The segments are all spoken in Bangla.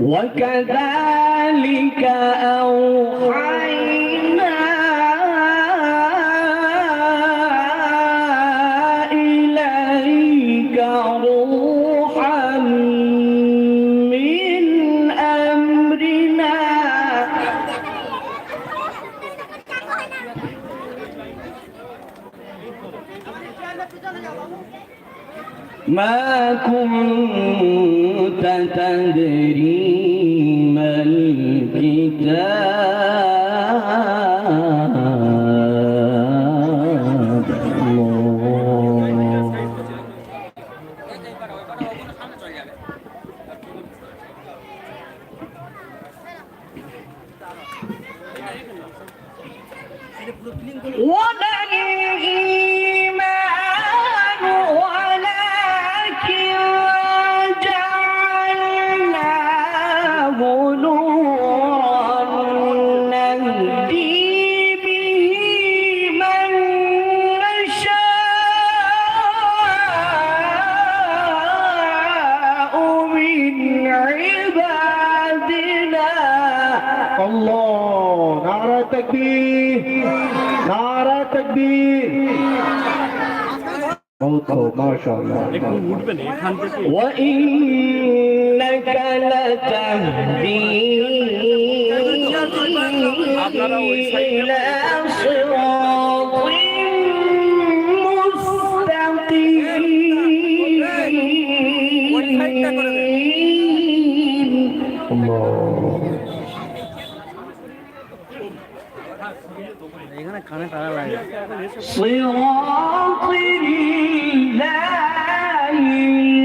وكذلك أوحينا ما كنت تدري ما الكتاب؟ الله আল্লাহ নারা তকবীর নারা তকবীর বহুত খুব মাশাআল্লাহ وإنك لتهدي إلى صراط এখানে কানে তারা লাগে صراط الله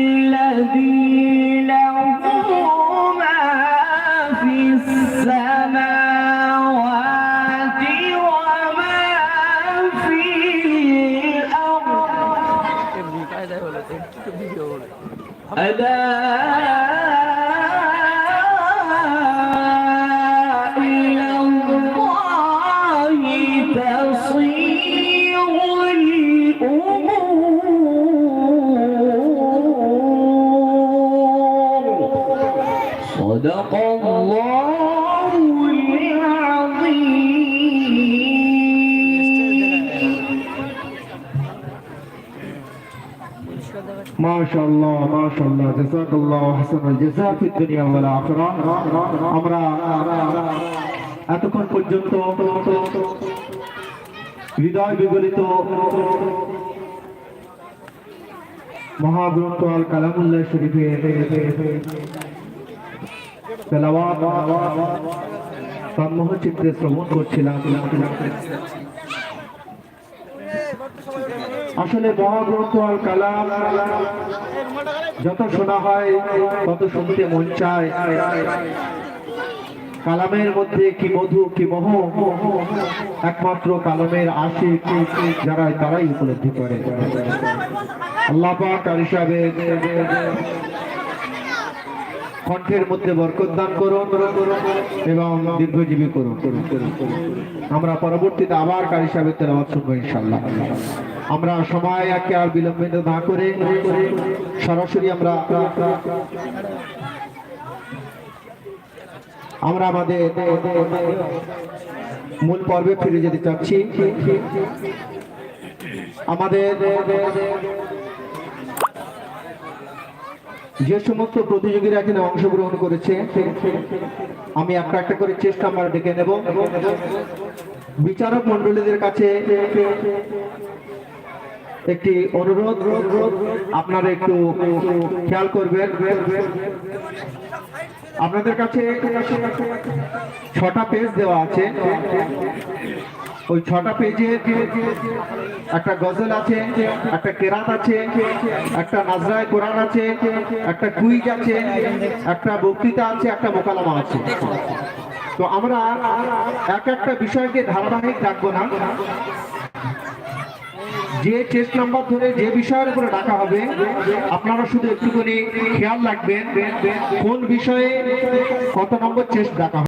الذي له ما في السماوات وما صدق الله العظيم পরিষ্কার দেখা মাশাআল্লাহ মাশাআল্লাহ জাযাকাল্লাহু আহসানাল জাযা ফিদ দুনিয়া ওয়াল আখিরাহ আমরা এতক্ষণ পর্যন্ত হৃদয় বিগলিত মহাগ্রন্থ আল কালামুল্লাহ শরীফের সম্মোহ চিত্রে শ্রবণ করছিলাম। আসলে মহাগ্রন্থ আল কালাম, যত শোনা হয়, তত শুনতে মন চায়। কালামের মধ্যে কি মধু, কি মহ? একমাত্র কালামের আশিক যারা তারাই উপলব্ধি করে। আল্লাহ আর হিসাবে কণ্ঠের মধ্যে বরকত দান করুন এবং দীর্ঘজীবী করুন। আমরা পরবর্তীতে আবার কার হিসাবে তেলাওয়াত শুনব ইনশাল্লাহ আমরা সময় একে আর বিলম্বিত না করে সরাসরি আমরা আমরা আমাদের মূল পর্বে ফিরে যেতে চাচ্ছি। আমাদের যে সমস্ত প্রতিযোগীরা এখানে অংশগ্রহণ করেছে, আমি একটা একটা করে চেষ্টা আমরা ডেকে নেব। বিচারক মন্ডলীদের কাছে একটি অনুরোধ, আপনারা একটু খেয়াল করবেন। আপনাদের কাছে ছটা পেজ দেওয়া আছে। ওই ছটা পেজে একটা গজল আছে, একটা কেরাত আছে, একটা নাজরায় কোরআন আছে, একটা কুইজ আছে, একটা বক্তৃতা আছে, একটা মোকালামা আছে। তো আমরা এক একটা বিষয়কে ধারাবাহিক রাখব না। যে টেস্ট নাম্বার ধরে যে বিষয়ের উপরে ডাকা হবে, আপনারা শুধু একটুখানি খেয়াল রাখবেন কোন বিষয়ে কত নম্বর চেস্ট ডাকা হবে।